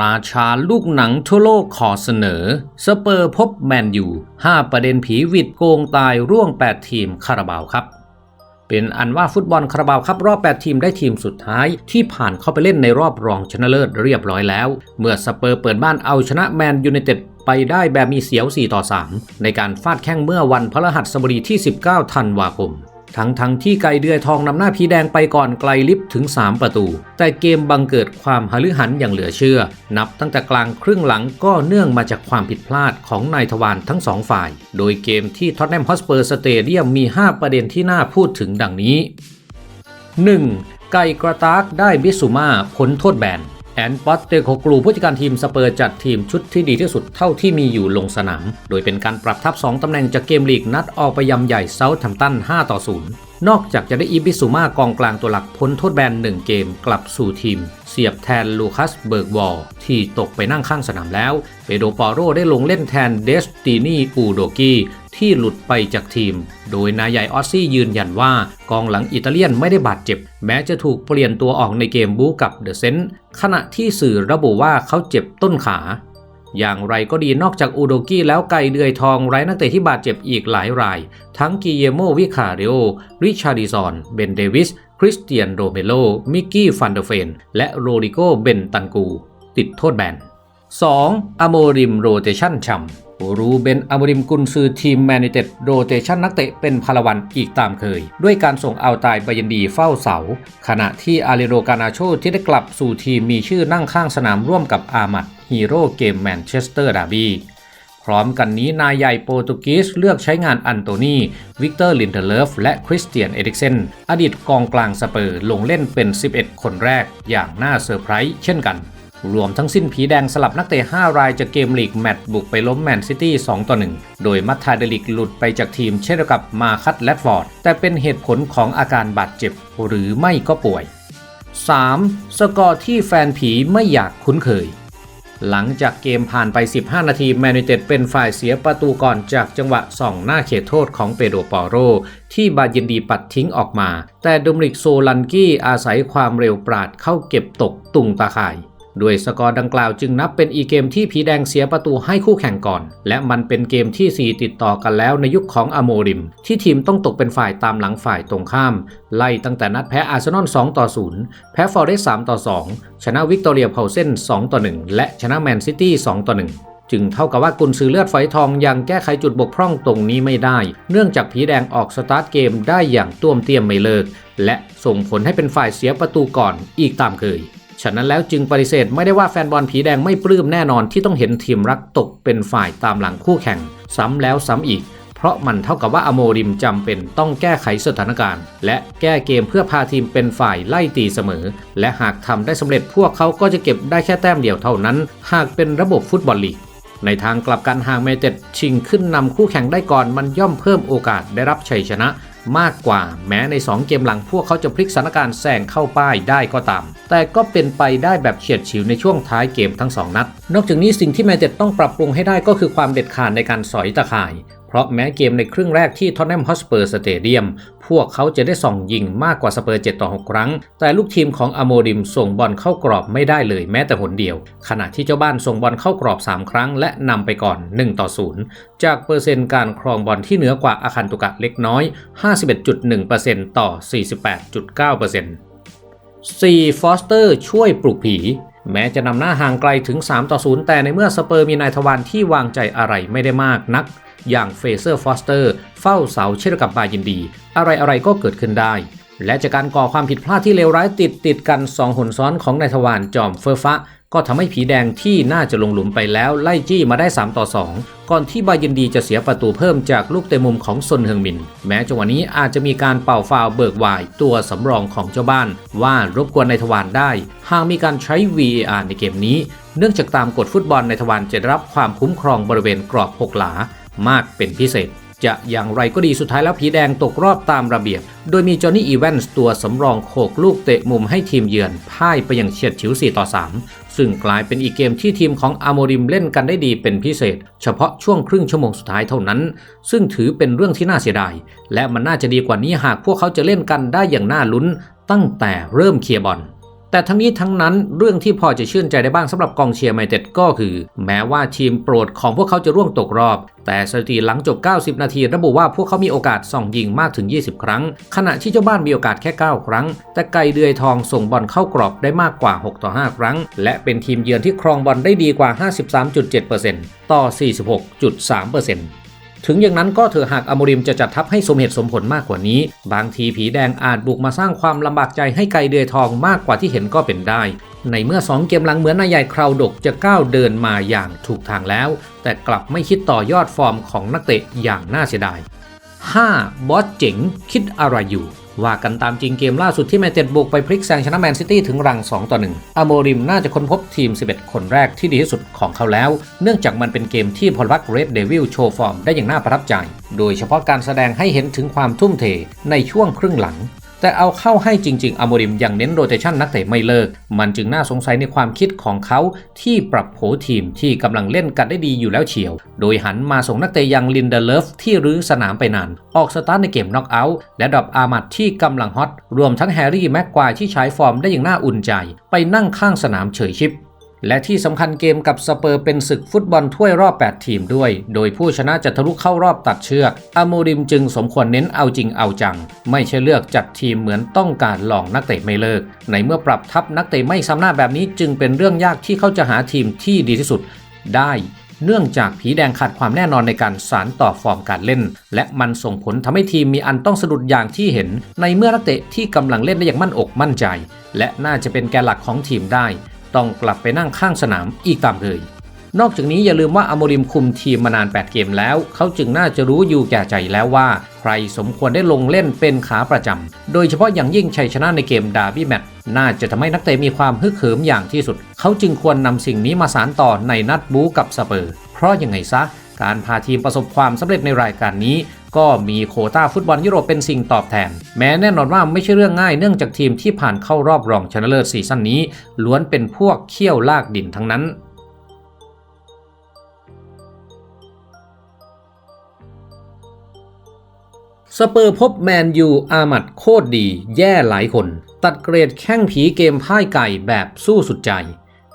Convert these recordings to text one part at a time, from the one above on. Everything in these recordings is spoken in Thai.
ราชาลูกหนังทั่วโลกขอเสนอ สเปอร์พบแมนยู5ประเด็นผีวิดโกงตายร่วง 8 ทีมคาราบาวครับ เป็นอันว่าฟุตบอลคาราบาวครับรอบ 8 ทีมได้ทีมสุดท้าย ที่ผ่านเข้าไปเล่นในรอบรองชนะเลิศเรียบร้อยแล้ว เมื่อสเปอร์เปิดบ้านเอาชนะแมนยูไนเต็ดไปได้แบบมีเสียว 4 ต่อ 3 ในการฟาดแข้งเมื่อวันพฤหัสบดีที่ 19 ธันวาคม ทั้งทั้งที่ไกเดือยทองนำหน้าพีแดงไปก่อนไกลลิฟต์ถึง 3 ประตู แต่เกมบังเกิดความหฤหันอย่างเหลือเชื่อ นับตั้งแต่กลางครึ่งหลังก็เนื่องมาจากความผิดพลาดของนายทวารทั้งสองฝ่าย โดยเกมที่ท็อตแนมฮอสเปอร์สเตเดียมมี 5 ประเด็นที่น่าพูดถึงดังนี้ 1. ไก่กระตากได้บิสุมาพ้นโทษแบน แอนปอตเตโคกลูผู้จัดการทีมสเปอร์จัดทีมชุดที่ดีที่สุดเท่าที่มีอยู่ลงสนาม โดยเป็นการปรับทับ 2 ตำแหน่งจากเกมลีกนัดออกไปยำใหญ่เซาท์แฮมตัน 5 ต่อ 0 นอกจากจะได้อีบิสุมากองกลางตัวหลักพ้นโทษแบน 1 เกมกลับสู่ทีม เสียบแทนลูคัสเบิร์กวอลที่ตกไปนั่งข้างสนามแล้ว เปโดปอโรได้ลงเล่นแทนเดสตินีอูโดกี ที่หลุดไปจากทีม โดยนายใหญ่ออสซี่ยืนยันว่ากองหลังอิตาเลียนไม่ได้บาดเจ็บ แม้จะถูกเปลี่ยนตัวออกในเกมบู๊กับเดอะเซนต์ขณะที่สื่อระบุว่าเขาเจ็บต้นขา อย่างไรก็ดีนอกจากอูโดกี้แล้วไก่เดือยทองไร้นักเตะที่บาดเจ็บอีกหลายราย ทั้งกิเยโมวิคาเรโอ ริชาร์ดิซอน เบนเดวิส คริสเตียนโรเมโล มิกกี้ฟันเดเฟน และโรดิโก เบนตันกู ติดโทษแบน 2. อโมริมโรเตชันชัม รูเบนอโมริมกุนซือทีมแมนยูเต็ดโรเตชันนักเตะเป็นพลวันอีกตามเคย ด้วยการส่งเอาตายบายันดีเฝ้าเสา ขณะที่อาริโรกานาโชที่ได้กลับสู่ทีมมีชื่อนั่งข้างสนามร่วมกับอามัดฮีโร่เกมแมนเชสเตอร์ดาร์บี้พร้อมกันนี้นายใหญ่โปรตุเกสเลือกใช้งานอันโตนีวิกเตอร์ลินเทเลฟและคริสเตียนเอริกเซนอดีตกองกลางสเปอร์ลงเล่นเป็น 11 คนแรกอย่างน่าเซอร์ไพรส์เช่นกัน รวมทั้งสิ้นผีแดงสลับนักเตะ 5 รายจากเกมลีกแมตช์บุกไปล้มแมนซิตี้ 2 ต่อ 1 โดยมัตทาเดลิกหลุดไปจากทีมเช่นเดียวกับมาคัตแลดฟอร์ด แต่เป็นเหตุผลของอาการบาดเจ็บหรือไม่ก็ป่วย 3. สกอร์ที่แฟนผีไม่อยากคุ้นเคย หลังจากเกมผ่านไป 15 นาทีแมนยูเต็ดเป็นฝ่ายเสียประตูก่อนจากจังหวะส่องหน้าเขตโทษของเปโดปอโร ที่บายินดีปัดทิ้งออกมา แต่โดมินิกโซลันกี้อาศัยความเร็วปราดเข้าเก็บตกตุงตาข่าย ด้วยสกอร์ดังกล่าวจึงนับเป็นอีเกมที่ผีแดงเสียประตูให้คู่แข่งก่อน และมันเป็นเกมที่ 4 ติดต่อกันแล้วในยุคของอโมริม ที่ทีมต้องตกเป็นฝ่ายตามหลังฝ่ายตรงข้าม ไล่ตั้งแต่นัดแพ้อาร์เซนอล2ต่อ0แพ้ฟอร์เรส3ต่อ 2 ชนะวิกตอเรียเพาเซน2ต่อ1และชนะแมนซิตี้2ต่อ1จึงเท่ากับว่ากุนซือเลือดไฟทองยังแก้ไขจุดบกพร่องตรงนี้ไม่ได้ เนื่องจากผีแดงออกสตาร์ทเกมได้อย่างต้วมเตี้ยมไม่เลิก และส่งผลให้เป็นฝ่ายเสียประตูก่อนอีกตามเคย ฉะนั้นแล้วจึงปฏิเสธไม่ได้ว่าแฟนบอลผีแดงไม่ปลื้มแน่นอนที่ต้องเห็นทีมรักตกเป็นฝ่ายตามหลังคู่แข่ง ซ้ำแล้วซ้ำอีก เพราะมันเท่ากับว่าอโมริมจำเป็นต้องแก้ไขสถานการณ์ และแก้เกมเพื่อพาทีมเป็นฝ่ายไล่ตีเสมอ และหากทำได้สำเร็จพวกเขาก็จะเก็บได้แค่แต้มเดียวเท่านั้น หากเป็นระบบฟุตบอลลีกในทางกลับกันหากเมเต็ดชิงขึ้นนำคู่แข่งได้ก่อนมันย่อมเพิ่มโอกาสได้รับชัยชนะ มากกว่า แม้ใน 2 เกมหลังพวกเขาจะพลิกสถานการณ์แซงเข้าป้ายได้ก็ตาม แต่ก็เป็นไปได้แบบเฉียดฉิวในช่วงท้ายเกมทั้ง 2 นัด นอกจากนี้สิ่งที่แมนเต็ดต้องปรับปรุงให้ได้ก็คือความเด็ดขาดในการสอยตะข่าย เพราะแม้เกมในครึ่งแรกที่ท็อตแนมฮอสเปอร์สเตเดียมพวกเขาจะได้ส่องยิงมากกว่าสเปอร์ 7 ต่อ 6 ครั้ง แต่ลูกทีมของอโมริมส่งบอลเข้ากรอบไม่ได้เลยแม้แต่หนเดียว ขณะที่เจ้าบ้านส่งบอลเข้ากรอบ 3 ครั้ง และนำไปก่อน 1 ต่อ 0 จากเปอร์เซ็นต์การครองบอลที่เหนือกว่าอาคันตุกะเล็กน้อย 51.1%ต่อ 48.9% 4. ฟอสเตอร์ช่วยปลุกผี แม้จะนำหน้าห่างไกลถึง 3 ต่อ 0 แต่ในเมื่อสเปอร์มีนายทวารที่วางใจอะไรไม่ได้มากนัก อย่างเฟเซอร์ฟอสเตอร์เฝ้าเสาเช่นกับบายินดี อะไรอะไรก็เกิดขึ้นได้ และจากการก่อความผิดพลาดที่เลวร้ายติดติดกัน2หนซ้อนของนายทวารจอมเฟอร์ฟะ ก็ทำให้ผีแดงที่น่าจะลงหลุมไปแล้วไล่จี้มาได้ 3 ต่อ 2 ก่อนที่บายินดีจะเสียประตูเพิ่มจากลูกเตะมุมของซนเฮิงมิน แม้จังหวะนี้อาจจะมีการเป่าฟาวเบิกวายตัวสำรองของเจ้าบ้าน ว่ารบกวนในทวารได้หากมีการใช้ VAR ในเกมนี้เนื่องจากตามกฎฟุตบอลในทวารจะรับความคุ้มครองบริเวณกรอบหกหลา มากเป็นพิเศษ จะอย่างไรก็ดีสุดท้ายแล้วผีแดงตกรอบตามระเบียบ โดยมีจอห์นนี่อีแวนส์ตัวสำรองโขกลูกเตะมุมให้ทีมเยือนพ่ายไปอย่างเฉียดฉิว 4 ต่อ 3 ซึ่งกลายเป็นอีกเกมที่ทีมของอาโมริมเล่นกันได้ดีเป็นพิเศษ เฉพาะช่วงครึ่งชั่วโมงสุดท้ายเท่านั้น ซึ่งถือเป็นเรื่องที่น่าเสียดาย และมันน่าจะดีกว่านี้หากพวกเขาจะเล่นกันได้อย่างน่าลุ้นตั้งแต่เริ่มเคลียร์บอล แต่ทั้งนี้ทั้งนั้นเรื่องที่พอจะชื่นใจได้บ้างสำหรับกองเชียร์ไมเต็ดก็คือ แม้ว่าทีมโปรดของพวกเขาจะร่วงตกรอบ แต่สถิติหลังจบ 90 นาที ระบุว่าพวกเขามีโอกาสส่องยิงมากถึง 20 ครั้ง ขณะที่เจ้าบ้านมีโอกาสแค่ 9 ครั้ง แต่ไก่เดือยทองส่งบอลเข้ากรอบได้มากกว่า 6 ต่อ 5 ครั้ง และเป็นทีมเยือนที่ครองบอลได้ดีกว่า 53.7%ต่อ 46.3% ถึงอย่างนั้นก็เถอะหากอมริมจะจัดทัพให้สมเหตุสมผลมากกว่านี้ บางทีผีแดงอาจบุกมาสร้างความลำบากใจให้ไกเดือยทองมากกว่าที่เห็นก็เป็นได้ ในเมื่อ 2 เกมหลังเหมือนนายใหญ่คราวดกจะก้าวเดินมาอย่างถูกทางแล้ว แต่กลับไม่คิดต่อยอดฟอร์มของนักเตะอย่างน่าเสียดาย 5. บอสเจ๋งคิดอะไรอยู่ ว่ากันตามจริงเกมล่าสุดที่แมนเต็ดบุกไปพลิกแซงชนะแมนซิตี้ถึงรัง 2 ต่อ 1อโมริมน่าจะค้นพบทีม 11 คนแรกที่ดีที่สุดของเขาแล้ว เนื่องจากมันเป็นเกมที่พลวักเรดเดวิลโชว์ฟอร์มได้อย่างน่าประทับใจ โดยเฉพาะการแสดงให้เห็นถึงความทุ่มเทในช่วงครึ่งหลัง แต่เอาเข้าให้จริง ๆอโมริมยังเน้นโรเตชันนักเตะไม่เลิก มันจึงน่าสงสัยในความคิดของเขาที่ปรับโผทีมที่กำลังเล่นกันได้ดีอยู่แล้วเฉียว โดยหันมาส่งนักเตะอย่างลินเดเลฟที่รื้อสนามไปนาน ออกสตาร์ทในเกมน็อกเอาท์และดรอปอามัดที่กำลังฮอต รวมทั้งแฮร์รี่แม็กควายที่ใช้ฟอร์มได้อย่างน่าอุ่นใจ ไปนั่งข้างสนามเฉยชิป และที่สำคัญเกมกับสเปอร์เป็นศึกฟุตบอลถ้วยรอบ 8 ทีมด้วย โดยผู้ชนะจะทะลุเข้ารอบตัดเชือกอาโมริมจึงสมควรเน้นเอาจริงเอาจัง ไม่ใช่เลือกจัดทีมเหมือนต้องการลองนักเตะไม่เลิก ในเมื่อปรับทัพนักเตะไม่ซ้ำหน้าแบบนี้จึงเป็นเรื่องยากที่เขาจะหาทีมที่ดีที่สุด ได้เนื่องจากผีแดงขาดความแน่นอนในการสารต่อฟอร์มการเล่น และมันส่งผลทำให้ทีมมีอันต้องสะดุดอย่างที่เห็น ในเมื่อนักเตะที่กำลังเล่นได้อย่างมั่นอกมั่นใจ และน่าจะเป็นแกนหลักของทีมได้ ต้องกลับไปนั่งข้างสนามอีกตามเลยนอกจากนี้อย่าลืมว่าอโมริมคุมทีมมานาน 8 เกมแล้ว เขาจึงน่าจะรู้อยู่แก่ใจแล้วว่า ใครสมควรได้ลงเล่นเป็นขาประจำ โดยเฉพาะอย่างยิ่งชัยชนะในเกมดาร์บี้แมตช์น่าจะทำให้นักเตะมีความฮึกเหิมอย่างที่สุด เขาจึงควรนำสิ่งนี้มาสานต่อในนัดบู๊กับสเปอร์ เพราะยังไงซะการพาทีมประสบความสำเร็จในรายการนี้ ก็มีโคต้าฟุตบอลยุโรปเป็นสิ่งตอบแทน แม้แน่นอนว่าไม่ใช่เรื่องง่ายเนื่องจากทีมที่ผ่านเข้ารอบรองชนะเลิศซีซั่นนี้ ล้วนเป็นพวกเขี้ยวลากดินทั้งนั้นสเปอร์พบแมนยูอามัดโคตรดี แย่หลายคน ตัดเกรดแข้งผีเกมพ่ายไก่แบบสู้สุดใจ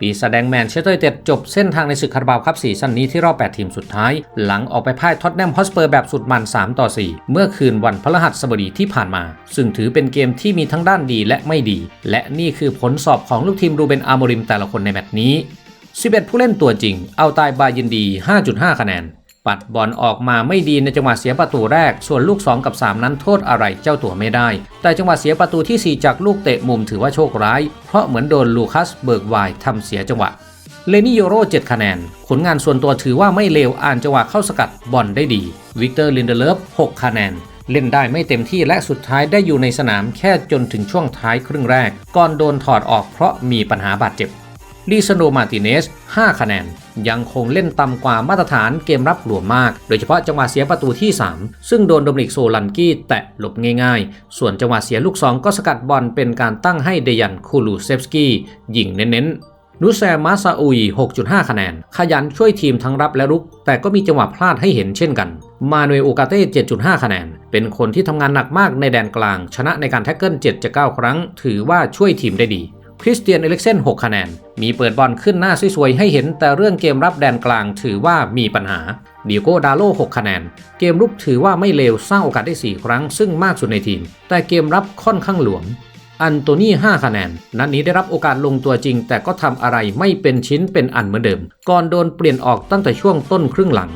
ปีแสดงแมนเชสเตอร์ยูไนเต็ดจบเส้นทางในศึกคาราบาวครับซีซั่นนี้ที่รอบ 8 ทีมสุดท้าย หลังออกไปพ่ายท็อตแนมฮอสเปอร์แบบสุดมัน 3 ต่อ 4 เมื่อคืนวันพฤหัสบดีที่ผ่านมา ซึ่งถือเป็นเกมที่มีทั้งด้านดีและไม่ดี และนี่คือผลสอบของลูกทีมรูเบนอาร์โมริมแต่ละคนในแมตช์นี้ 11 ผู้เล่นตัวจริง เอาตายบายินดี 5.5 คะแนน ปัดบอลออกมาไม่ดีในจังหวะเสียประตูแรก ส่วนลูก 2 กับ 3 นั้นโทษอะไรเจ้าตัวไม่ได้ แต่จังหวะเสียประตูที่ 4 จากลูกเตะมุมถือว่าโชคร้าย เพราะเหมือนโดนลูคัสเบิร์กไวน์ทำเสียจังหวะ เลนี่โยโร7คะแนน ผลงานส่วนตัวถือว่าไม่เลวอ่านจังหวะเข้าสกัดบอลได้ดี วิกเตอร์ลินเดเลฟ6คะแนน เล่นได้ไม่เต็มที่และสุดท้ายได้อยู่ในสนามแค่จนถึงช่วงท้ายครึ่งแรก ก่อนโดนถอดออกเพราะมีปัญหาบาดเจ็บ ลีซานมาติเนส 5 คะแนน ยังคงเล่นต่ำกว่ามาตรฐานเกมรับหลวมมาก โดยเฉพาะจังหวะเสียประตูที่ 3 ซึ่งโดนโดมินิกโซลันกี้แตะหลบง่ายๆ ส่วนจังหวะเสียลูก2ก็สกัดบอลเป็นการตั้งให้เดยันคูลูเซฟสกี้ยิงเน้นๆนูแซมมาซาอุย 6.5 คะแนน ขยันช่วยทีมทั้งรับและรุก แต่ก็มีจังหวะพลาดให้เห็นเช่นกัน มาเนยโอกาเต้ 7.5 คะแนน เป็นคนที่ทำงานหนักมากในแดนกลาง ชนะในการแท็กเกิล7จะ9ครั้ง ถือว่าช่วยทีมได้ดี คริสเตียนเอลิกเซน6คะแนน มีเปิดบอลขึ้นหน้าสวยๆให้เห็น แต่เรื่องเกมรับแดนกลางถือว่ามีปัญหาดิโก้ดาโล6คะแนน เกมรุกถือว่าไม่เลวสร้างโอกาสได้ 4 ครั้งซึ่งมากสุดในทีม แต่เกมรับค่อนข้างหลวม อันโตนี่5คะแนน นัดนนี้ได้รับโอกาสลงตัวจริง แต่ก็ทำอะไรไม่เป็นชิ้นเป็นอันเหมือนเดิม ก่อนโดนเปลี่ยนออกตั้งแต่ช่วงต้นครึ่งหลัง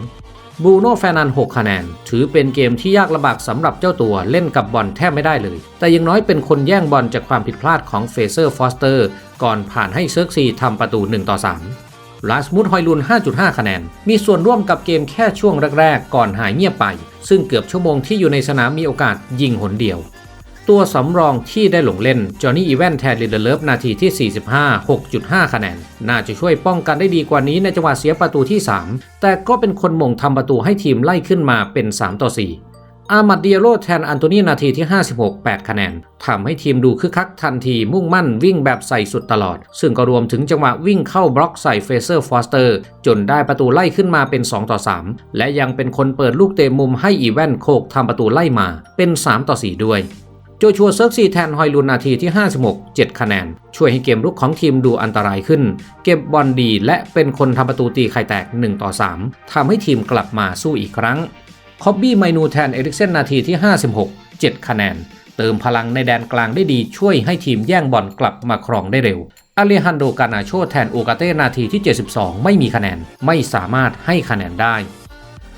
บูโน่แฟนัน6คะแนน ถือเป็นเกมที่ยากลำบากสำหรับเจ้าตัวเล่นกับบอลแทบไม่ได้เลย แต่ยังน้อยเป็นคนแย่งบอลจากความผิดพลาดของเฟเซอร์ฟอสเตอร์ ก่อนผ่านให้เซิร์กซีทำประตู 1 ต่อ 3 ลาสมุดฮอยลุน 5.5 คะแนน มีส่วนร่วมกับเกมแค่ช่วงแรก ๆ ก่อนหายเงียบไป ซึ่งเกือบชั่วโมงที่อยู่ในสนามมีโอกาสยิงหนเดียว ตัวสำรองที่ได้ลงเล่นจอห์นนี่อีแวนแทนลิเดเลิฟนาทีที่ 45 6.5 คะแนน น่าจะช่วยป้องกันได้ดีกว่านี้ในจังหวะเสียประตูที่ 3 แต่ก็เป็นคนมงทำประตูให้ทีมไล่ขึ้นมาเป็น 3 ต่อ 4 อามัดเดียโรแทนอันโตนีนาทีที่ 56 8 คะแนนทำให้ทีมดูคึกคักทันทีมุ่งมั่นวิ่งแบบใส่สุดตลอด ซึ่งก็รวมถึงจังหวะวิ่งเข้าบล็อกใส่เฟเซอร์ฟอสเตอร์ จนได้ประตูไล่ขึ้นมาเป็น 2 ต่อ 3 และยังเป็นคนเปิดลูกเตะมุมให้อีแวนโคกทำประตูไล่มาเป็น 3 ต่อ 4 ด้วย โจชัวเซิร์กซีแทนฮอยลุนนาทีที่ 56 7 คะแนน ช่วยให้เกมรุกของทีมดูอันตรายขึ้น เก็บบอลดีและเป็นคนทำประตูตีไข่แตก 1 ต่อ 3 ทำให้ทีมกลับมาสู้อีกครั้งคอบบี้ไมนูแทนเอริกเซนนาทีที่ 56 7 คะแนน เติมพลังในแดนกลางได้ดีช่วยให้ทีมแย่งบอลกลับมาครองได้เร็วอเลฮันโดกานาโชแทนโอกาเต้นาทีที่ 72 ไม่มีคะแนน ไม่สามารถให้คะแนนได้